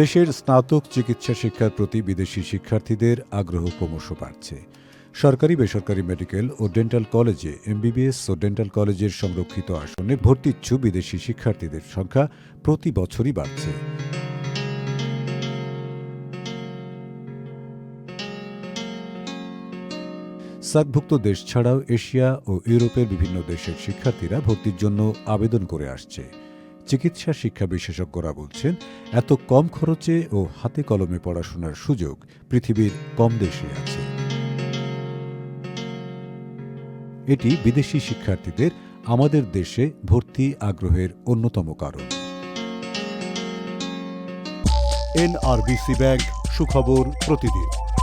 দেশের স্নাতক চিকিৎসা শিক্ষার প্রতি বিদেশি শিক্ষার্থীদের আগ্রহ ক্রমশ বাড়ছে। সরকারি, বেসরকারি মেডিকেল ও ডেন্টাল কলেজে এমবিবিএস ও ডেন্টাল কলেজের সংরক্ষিত আসনে ভর্তিচ্ছু বিদেশি শিক্ষার্থীদের সংখ্যা প্রতি বছরই বাড়ছে। সার্কভুক্ত দেশ ছাড়াও এশিয়া ও ইউরোপের বিভিন্ন দেশের শিক্ষার্থীরা ভর্তির জন্য আবেদন করে আসছে। চিকিৎসা শিক্ষা বিশেষজ্ঞরা বলছেন, এত কম খরচে ও হাতে কলমে পড়াশোনার সুযোগ পৃথিবীর কম দেশে আছে। এটি বিদেশি শিক্ষার্থীদের আমাদের দেশে ভর্তি আগ্রহের অন্যতম কারণ। এনআরবিসি ব্যাংক সুখবর প্রতিদিন।